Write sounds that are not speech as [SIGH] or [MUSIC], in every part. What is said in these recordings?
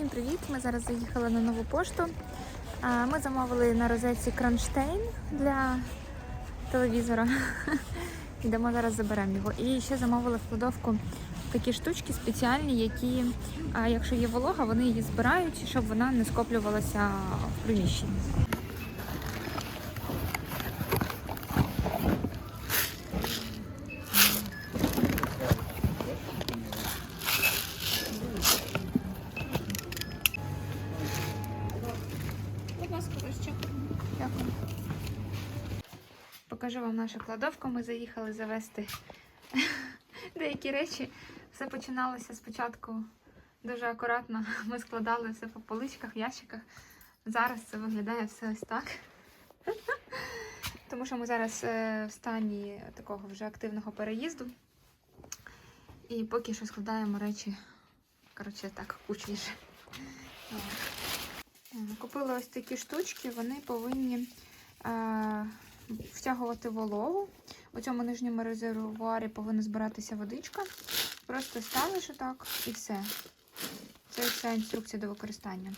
Всім привіт! Ми зараз заїхали на нову пошту. Ми замовили на розетці кронштейн для телевізора. [LAUGHS] Йдемо зараз заберемо його. І ще замовили в кладовку такі штучки спеціальні, які, якщо є волога, вони її збирають, щоб вона не скоплювалася в приміщенні. Будь ласка, ще. Дякую. Покажу вам нашу кладовку. Ми заїхали завести [LAUGHS] деякі речі. Все починалося спочатку дуже акуратно. Ми складали все по поличках, ящиках. Зараз це виглядає все ось так. Тому що ми зараз е, в стані такого вже активного переїзду. І поки що складаємо речі, коротше, так, кучніше. Е, Купила ось такі штучки, вони повинні е, втягувати вологу. У цьому нижньому резервуарі повинна збиратися водичка. Просто ставиш отак і все. Це вся інструкція до використання.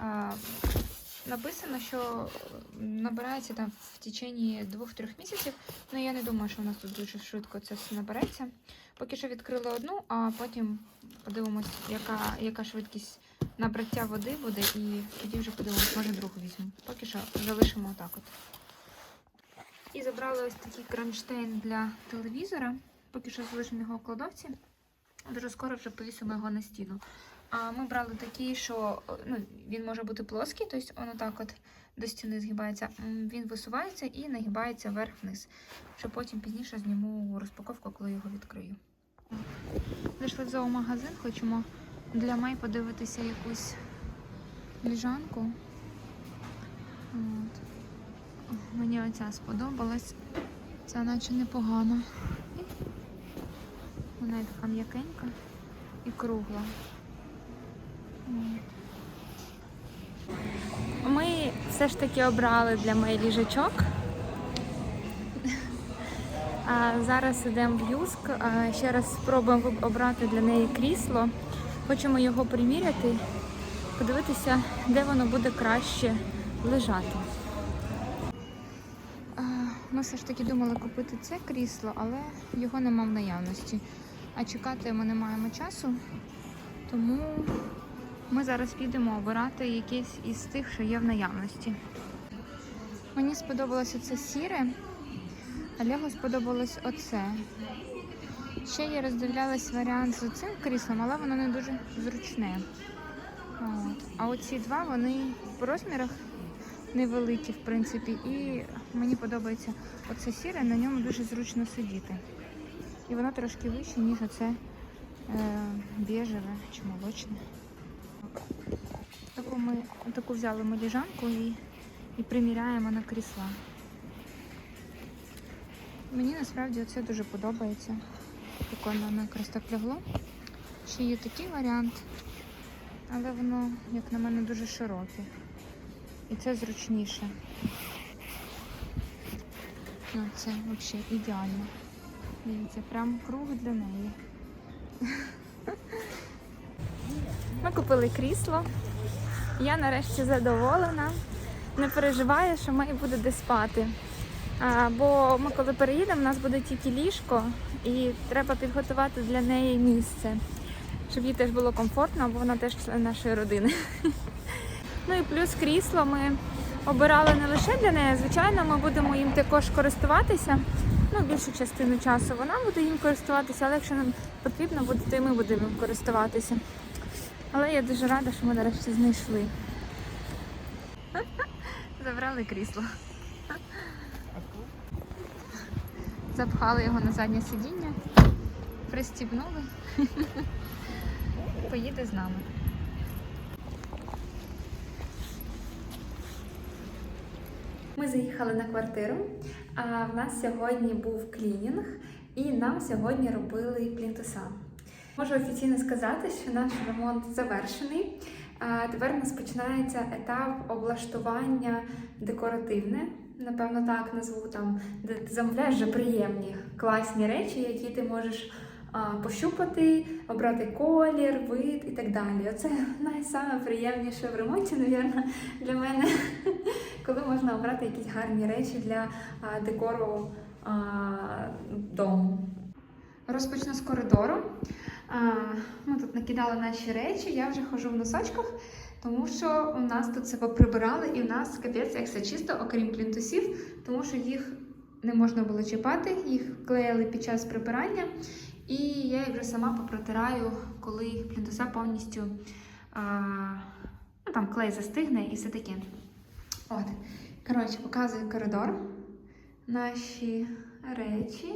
Е, написано, що набирається там в течение 2-3 місяців. Ну я не думаю, що у нас тут дуже швидко це все набереться. Поки що відкрили одну, а потім подивимось, яка, яка швидкість набраття води буде, і тоді вже подивимось, може другу візьму. Поки що залишимо отак от. І забрали ось такий кронштейн для телевізора. Поки що залишимо його в кладовці. Дуже скоро вже повісимо його на стіну. А ми брали такий, що ну, він може бути плоский, тобто він отак от до стіни згибається. Він висувається і нагибається вверх-вниз. Щоб потім пізніше зніму розпаковку, коли його відкрию. Зайшли в зоомагазин, хочемо для Май подивитися якусь ліжанку. От. Мені оця сподобалась. Ця наче непогана. Вона така м'якенька і кругла. Ми все ж таки обрали для Май ліжачок. [LAUGHS] А зараз йдемо в Юск. Ще раз спробуємо обрати для неї крісло. Хочемо його приміряти, подивитися, де воно буде краще лежати. Все ж таки думали купити це крісло, але його нема в наявності. А чекати ми не маємо часу, тому ми зараз підемо обирати якесь із тих, що є в наявності. Мені сподобалося це сіре, а Лего сподобалось оце. Ще я роздивлялась варіант з цим кріслом, але воно не дуже зручне. От. А оці два вони по розмірах невеликі, в принципі, і мені подобається оце сіре, на ньому дуже зручно сидіти. І воно трошки вище, ніж оце е, біжеве чи молочне. Таку ми таку взяли ми ліжанку і, і приміряємо на крісла. Мені насправді це дуже подобається. Так воно якраз так лягло. Ще є такий варіант, але воно, як на мене, дуже широке. І це зручніше. Ну, це взагалі ідеально. Дивіться, прям круг для неї. Ми купили крісло. Я нарешті задоволена. Не переживаю, що Мей буде де спати. А, бо ми коли переїдемо, у нас буде тільки ліжко і треба підготувати для неї місце, щоб їй теж було комфортно, бо вона теж член нашої родини. Ну і плюс крісло ми обирали не лише для неї, звичайно, ми будемо їм також користуватися. Ну, більшу частину часу вона буде їм користуватися, але якщо нам потрібно буде, то і ми будемо їм користуватися. Але я дуже рада, що ми нарешті знайшли. [LAUGHS] Забрали крісло. [LAUGHS] Запхали його на заднє сидіння, пристібнули. [LAUGHS] Поїде з нами. Ми заїхали на квартиру. А в нас сьогодні був клінінг, і нам сьогодні робили плінтуса. Можу офіційно сказати, що наш ремонт завершений. А тепер у нас починається етап облаштування декоративне. Напевно, так назву там, де ти замовляєш вже приємні, класні речі, які ти можеш а, пощупати, обрати колір, вид і так далі. Оце [LAUGHS] найсаме в ремонті, навірно, для мене, коли можна обрати якісь гарні речі для декору дому. Розпочну з коридору. Ми тут накидали наші речі, я вже ходжу в носочках, тому що у нас тут все поприбирали, і у нас капець як все чисто, окрім плінтусів, тому що їх не можна було чіпати, їх клеїли під час прибирання. І я їх вже сама попротираю, коли плінтуса повністю а, ну, там клей застигне і все таке. От. Коротше, показую коридор. Наші речі.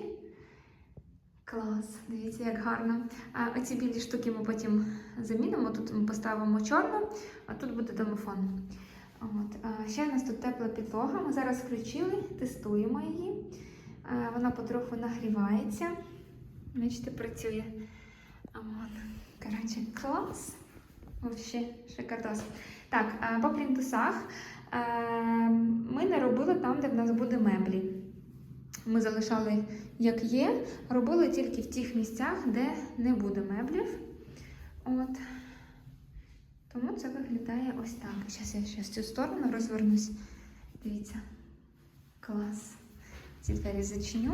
Клас, дивіться, як гарно. А оці білі штуки ми потім замінимо. Тут ми поставимо чорну, а тут буде домофон. От. А ще у нас тут тепла підлога. Ми зараз включили, тестуємо її. А, Вона потроху нагрівається. Бачите, працює. От. Коротше, клас. Взагалі, шикардос. Так, по плінтусах ми не робили там, де в нас буде меблі. Ми залишали як є, робили тільки в тих місцях, де не буде меблів. От. Тому це виглядає ось так. Зараз я ще з цю сторону розвернусь. Дивіться. Клас. Ці двері зачиню.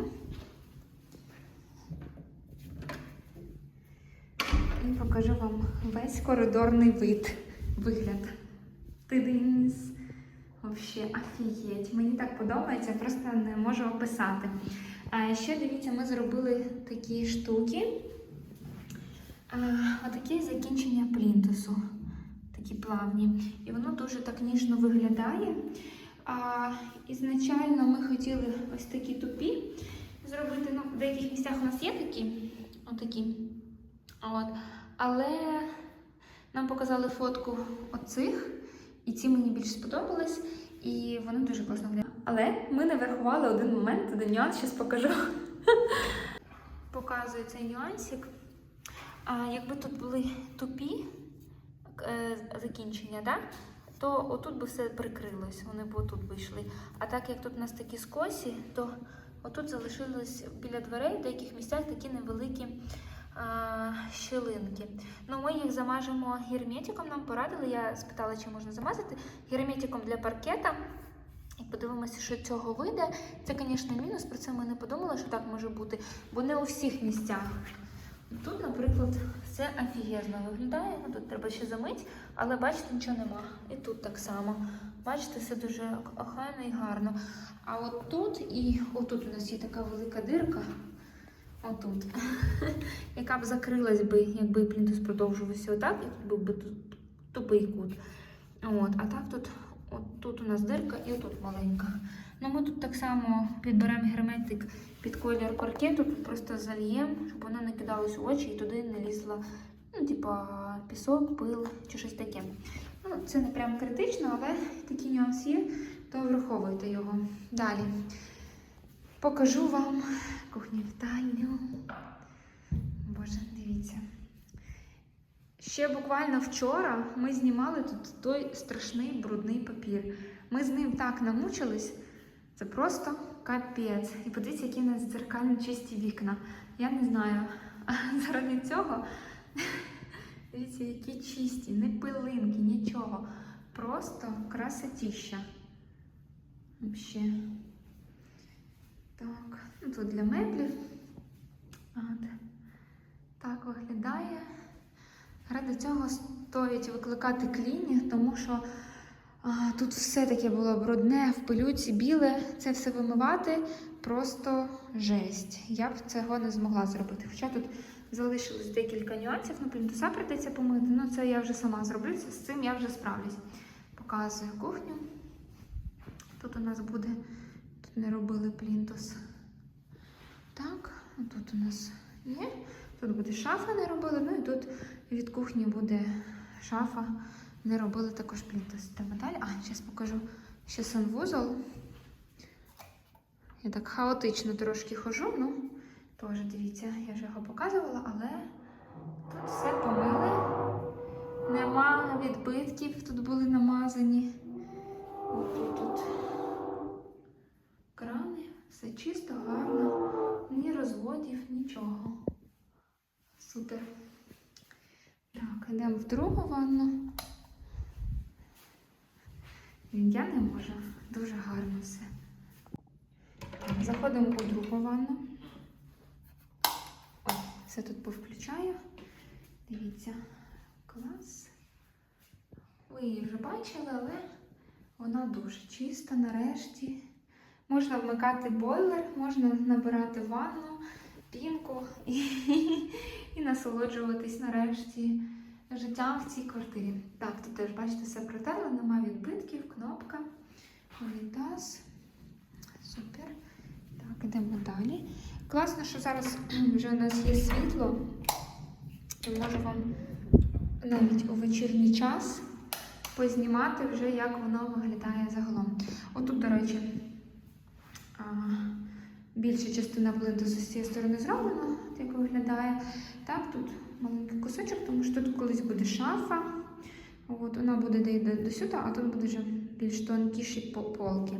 І покажу вам весь коридорний вид. Вигляд. Тидинс. Вообще офігеть. Мені так подобається, просто не можу описати. А ще дивіться, ми зробили такі штуки. Отакі закінчення плінтусу. Такі плавні. І воно дуже так ніжно виглядає. А, ізначально ми хотіли ось такі тупі зробити. Ну, в деяких місцях у нас є такі. Отакі. От. Але нам показали фотку оцих. І ці мені більш сподобались, і вони дуже класно виглядають. Але ми не врахували один момент, один нюанс, зараз покажу. Показую цей нюансик. А якби тут були тупі е, закінчення, да? то отут би все прикрилось, вони б отут вийшли. А так як тут у нас такі скосі, то отут залишилось біля дверей в деяких місцях такі невеликі щілинки. Ну, ми їх замажемо герметиком, нам порадили. Я спитала, чи можна замазати герметиком для паркета. І подивимося, що цього вийде. Це, звісно, мінус, про це ми не подумали, що так може бути, бо не у всіх місцях. Тут, наприклад, все офігезно виглядає. Ну, Тут треба ще замити, але бачите, нічого нема. І тут так само. Бачите, все дуже охайно і гарно. А от тут і отут у нас є така велика дирка. Отут. [LAUGHS] Яка б закрилась би, якби плінтус продовжувався отак, і тут був би тупий кут. От, а так тут, от тут у нас дирка і отут маленька. Ну ми тут так само підберемо герметик під колір паркету, просто зальємо, щоб воно не кидалось у очі і туди не лізла, ну, типа пісок, пил чи щось таке. Ну, це не прям критично, але такий нюанс є, то враховуйте його. Далі. Покажу вам кухню вітальню. Боже, дивіться. Ще буквально вчора ми знімали тут той страшний брудний папір. Ми з ним так намучились. Це просто капець. І подивіться, які у нас дзеркально чисті вікна. Я не знаю. Заради цього. Дивіться, які чисті, не пилинки, нічого. Просто красотіща. Взагалі. Так, ну тут для меблів. От. Так виглядає. Ради цього стоїть викликати клінінг, тому що а, тут все таке було брудне, в пилюці, біле. Це все вимивати просто жесть. Я б цього не змогла зробити. Хоча тут залишилось декілька нюансів, ну, плінтуса прийдеться помити. Ну, це я вже сама зроблю, з цим я вже справлюсь. Показую кухню. Тут у нас буде, не робили плінтус. Так, тут у нас є. Тут буде шафа, не робили. Ну і тут від кухні буде шафа. Не робили також плінтус. Йдемо далі. А, зараз покажу ще санвузол. Я так хаотично трошки хожу, ну, теж дивіться, я вже його показувала, але тут все помили. Нема відбитків, тут були намазані. От тут, все чисто, гарно, ні розводів, нічого. Супер. Так, йдемо в другу ванну. Я не можу. Дуже гарно все. Так, заходимо у другу ванну. Ой, все тут повключаю. Дивіться, клас. Ви її вже бачили, але вона дуже чиста нарешті. Можна вмикати бойлер, можна набирати ванну, пінку [LAUGHS] і, і насолоджуватись нарешті життям в цій квартирі. Так, тут теж, бачите, все протерло, немає відбитків, кнопка, унітаз. Супер. Так, ідемо далі. Класно, що зараз [CLEARS THROAT] вже у нас є світло. Можу вам навіть у вечірній час познімати вже, як воно виглядає загалом. Отут, до речі, більша частина плинтусу з цієї сторони зроблена, от як виглядає. Так, тут маленький кусочок, тому що тут колись буде шафа. От, вона буде де йде до сюди, а тут буде вже більш тонкіші полки.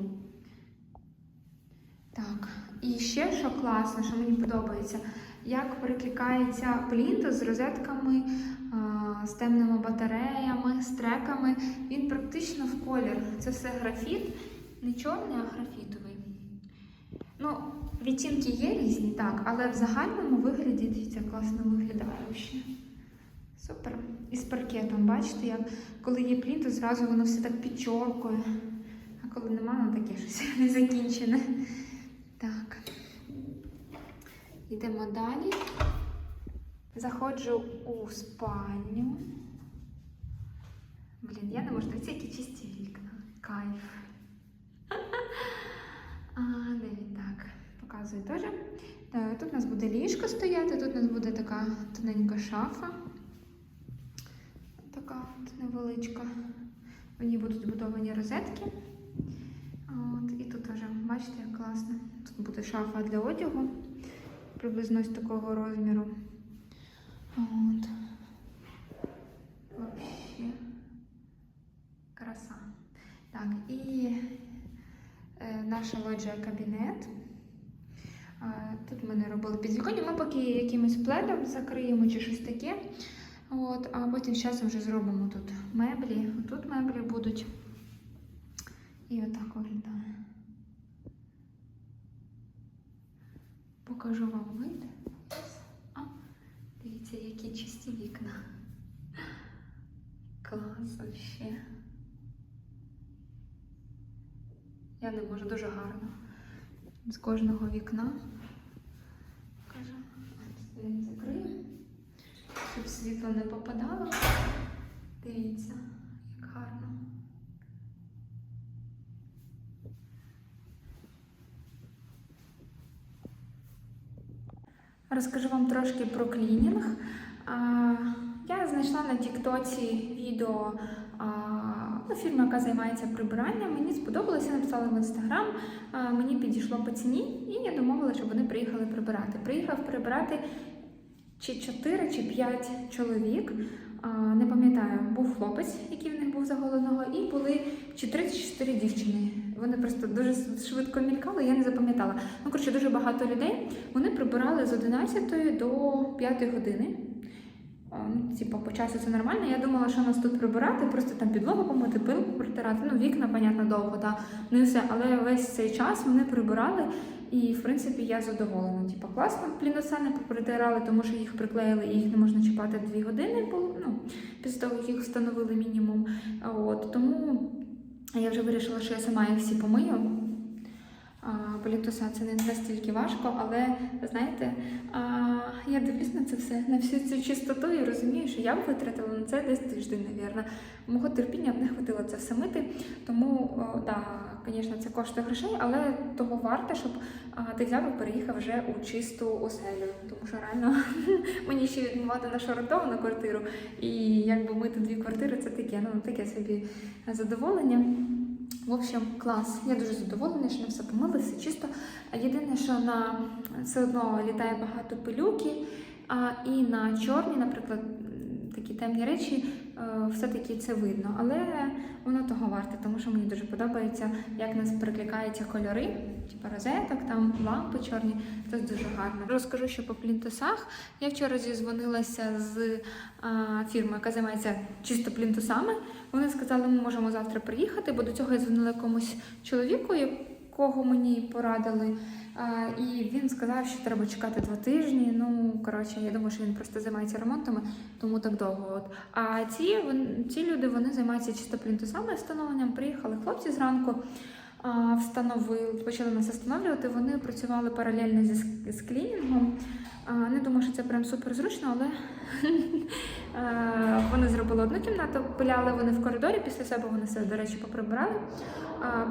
Так, і ще що класно, що мені подобається, як перекликається плінтус з розетками, з темними батареями, з треками. Він практично в колір. Це все графіт, не чорний, а графітовий. Ну, відтінки є різні, так, але в загальному вигляді дивіться, класно виглядає ще. Супер. І з паркетом, бачите, як коли є плінтус, зразу воно все так підчоркує. А коли нема, воно таке [LAUGHS] щось незакінчене. Так. Йдемо далі. Заходжу у спальню. Блін, я не можу дивитися, які чисті вікна. Кайф. А, де він так? Показую теж. Е, Тут у нас буде ліжко стояти, тут у нас буде така тоненька шафа. Така от невеличка. В ній будуть будовані розетки. От, і тут теж, бачите, як класно. Тут буде шафа для одягу, приблизно з такого розміру. От. Вообще. Краса. Так, і е, наша лоджія кабінет. Тут ми не робили підвіконня. Ми поки якимось пледом закриємо чи щось таке. От, а потім з часом вже зробимо тут меблі. Тут меблі будуть. І отак виглядає. Покажу вам вид. А, дивіться, які чисті вікна. Клас вообще. Я не можу дуже гарно. З кожного вікна. От закрию, щоб світло не попадало. Дивіться, як гарно. Розкажу вам трошки про клінінг. Я знайшла на Тіктоці відео ну, фірми, яка займається прибиранням. Мені сподобалося, написала в інстаграм. Мені підійшло по ціні, і я домовила, щоб вони приїхали прибирати. Приїхав прибирати чи 4, чи 5 чоловік. Не пам'ятаю, був хлопець, який в них був заголеного, і були чи 3 чи 4 дівчини. Вони просто дуже швидко мількали, я не запам'ятала. Ну, коротше, дуже багато людей. Вони прибирали з 11 до 5 години. Ну, типу, по часу це нормально. Я думала, що нас тут прибирати, просто там підлогу помити, пилку протирати. Ну, вікна, понятно, довго, та ну і все. Але весь цей час вони прибирали, і в принципі я задоволена. Типу, класно, плінуса не попритирали, тому що їх приклеїли і їх не можна чіпати 2 години, бо ну, після того, як їх встановили мінімум. От тому я вже вирішила, що я сама їх всі помию. Політуса це не настільки важко, але знаєте, я дивлюсь на це все, на всю цю чистоту і розумію, що я б витратила на це десь тиждень, мабуть. Мого терпіння б не хватило це все мити. Тому, да, звісно, це коштує грошей, але того варто, щоб ти взяв і переїхав вже у чисту оселю. Тому що реально [LAUGHS] мені ще відмивати нашу орендовану квартиру. І якби мити дві квартири, це таке, ну таке собі задоволення. В общем, клас. Я дуже задоволена, що ми все помилися. чисто. А Єдине, що на все одно літає багато пилюки, а і на чорні, наприклад, такі темні речі е, все-таки це видно. Але воно того варте, тому що мені дуже подобається, як нас перекликаються кольори, типу розеток, там лампи чорні. Це дуже гарно. Розкажу, що по плінтусах я вчора зізвонилася з а, фірмою, яка займається чисто плінтусами. Вони сказали, ми можемо завтра приїхати, бо до цього я дзвонила якомусь чоловіку, якого мені порадили. А, і він сказав, що треба чекати два тижні. Ну, коротше, я думаю, що він просто займається ремонтами, тому так довго. От. А ці, вон- ці люди вони займаються чисто плінтусами встановленням. Приїхали хлопці зранку, встановили, почали нас встановлювати. Вони працювали паралельно зі з клінінгом. Не думаю, що це прям супер зручно, але [LAUGHS] вони зробили одну кімнату, пиляли вони в коридорі, після себе вони все, до речі, поприбирали.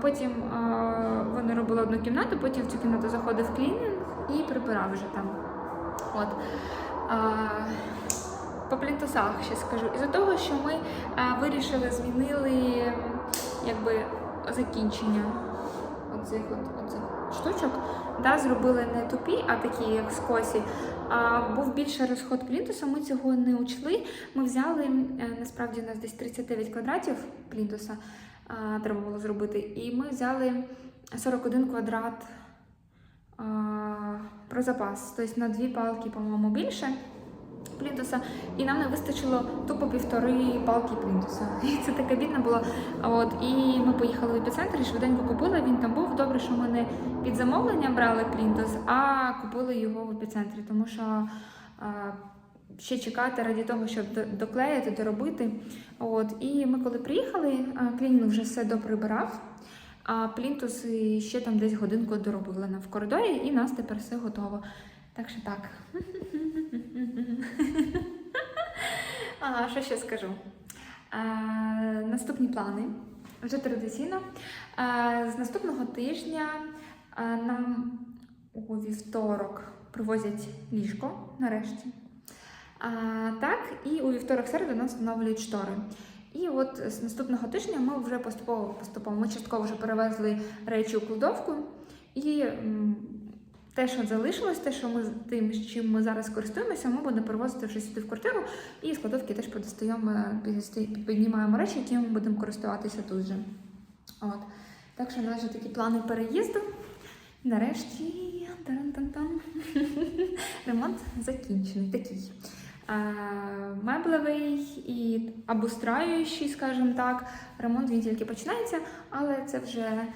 Потім вони робили одну кімнату, потім в цю кімнату заходив клінінг і прибирав вже там. От. По плінтусах ще скажу. Із-за того, що ми вирішили, змінили якби закінчення оцих от, оцих штучок. Да, зробили не тупі, а такі, як скосі. А, був більше розход плінтуса, ми цього не учли. Ми взяли, е, насправді у нас десь 39 квадратів плінтуса а, треба було зробити. І ми взяли 41 квадрат а, про запас, тобто на дві палки, по-моєму, більше плінтуса, і нам не вистачило тупо півтори палки плінтуса. [LAUGHS] І це таке бідно було. От, і ми поїхали в епіцентр і швиденько купили. Він там був. Добре, що ми не під замовлення брали плінтус, а купили його в епіцентрі, тому що. а, Ще чекати раді того, щоб доклеїти, доробити. От і ми, коли приїхали, клінінг вже все доприбирав. А плінтус ще там десь годинку доробили в коридорі, і нас тепер все готово. Так що так. [LAUGHS] А, що ще скажу? А, наступні плани. Вже традиційно. А, з наступного тижня а, нам у вівторок привозять ліжко нарешті. А, так, і у вівторок середу нас встановлюють штори. І от з наступного тижня ми вже поступово поступово ми частково вже перевезли речі у кладовку. І те, що залишилось, те, що ми тим, чим ми зараз користуємося, ми будемо перевозити вже сюди в квартиру. І з кладовки теж подостаємо, піднімаємо речі, які ми будемо користуватися тут же. От. Так що у нас вже такі плани переїзду. Нарешті [LAUGHS] ремонт закінчений. Такий. Меблевий і обустраюючий, скажімо так. Ремонт він тільки починається, але це вже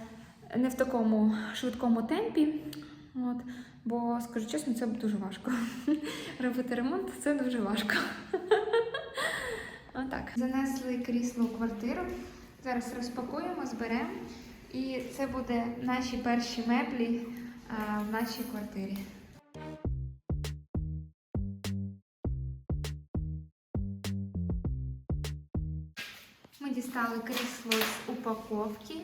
не в такому швидкому темпі. От. Бо, скажу чесно, це дуже важко. [LAUGHS] Робити ремонт це дуже важко. [LAUGHS] Отак. Занесли крісло у квартиру. Зараз розпакуємо, зберемо. І це буде наші перші меблі а, в нашій квартирі. Ми дістали крісло з упаковки.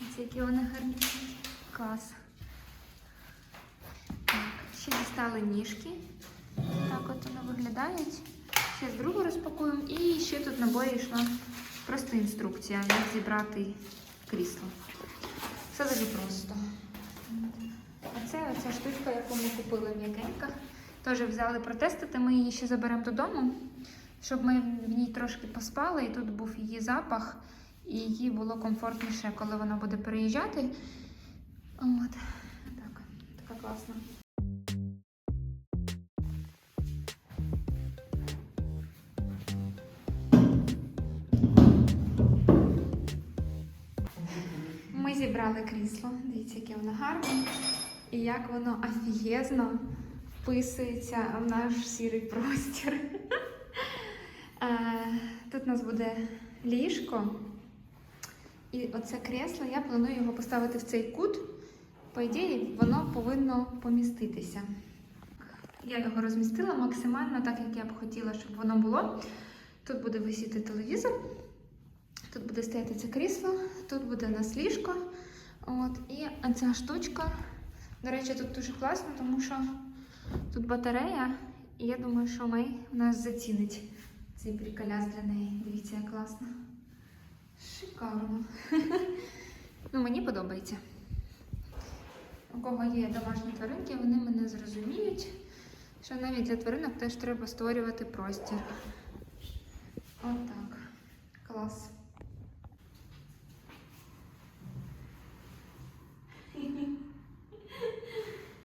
Ось які вони гарні. Клас. Ще дістали ніжки. Так от вони виглядають. Ще з другу розпакуємо. І ще тут наборі йшла просто інструкція, як зібрати крісло. Все дуже просто. А це оця штучка, яку ми купили м'якенька. Теж взяли протестити, ми її ще заберемо додому, щоб ми в ній трошки поспали, і тут був її запах, і їй було комфортніше, коли вона буде переїжджати. От. Так, така класна. Зібрали крісло. Дивіться, яке воно гарне. І як воно офігезно вписується в наш сірий простір. [LAUGHS] Е, Тут у нас буде ліжко. І оце кресло, я планую його поставити в цей кут. По ідеї, воно повинно поміститися. Я його розмістила максимально так, як я б хотіла, щоб воно було. Тут буде висіти телевізор. Тут буде стояти це крісло, тут буде у нас ліжко. От, і ця штучка. До речі, тут дуже класно, тому що тут батарея, і я думаю, що Мей у нас зацінить цей приколяс для неї. Дивіться, як класно. Шикарно. [LAUGHS] ну, мені подобається. У кого є домашні тваринки, вони мене зрозуміють, що навіть для тваринок теж треба створювати простір. Отак. Клас.